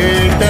भेटला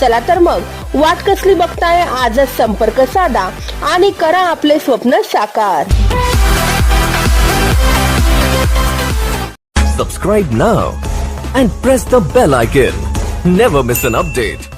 चला तर मग वाट कसली बघताय? आजच संपर्क साधा आणि करा आपले स्वप्न साकार. सबस्क्राईब ना and press the bell icon never miss an update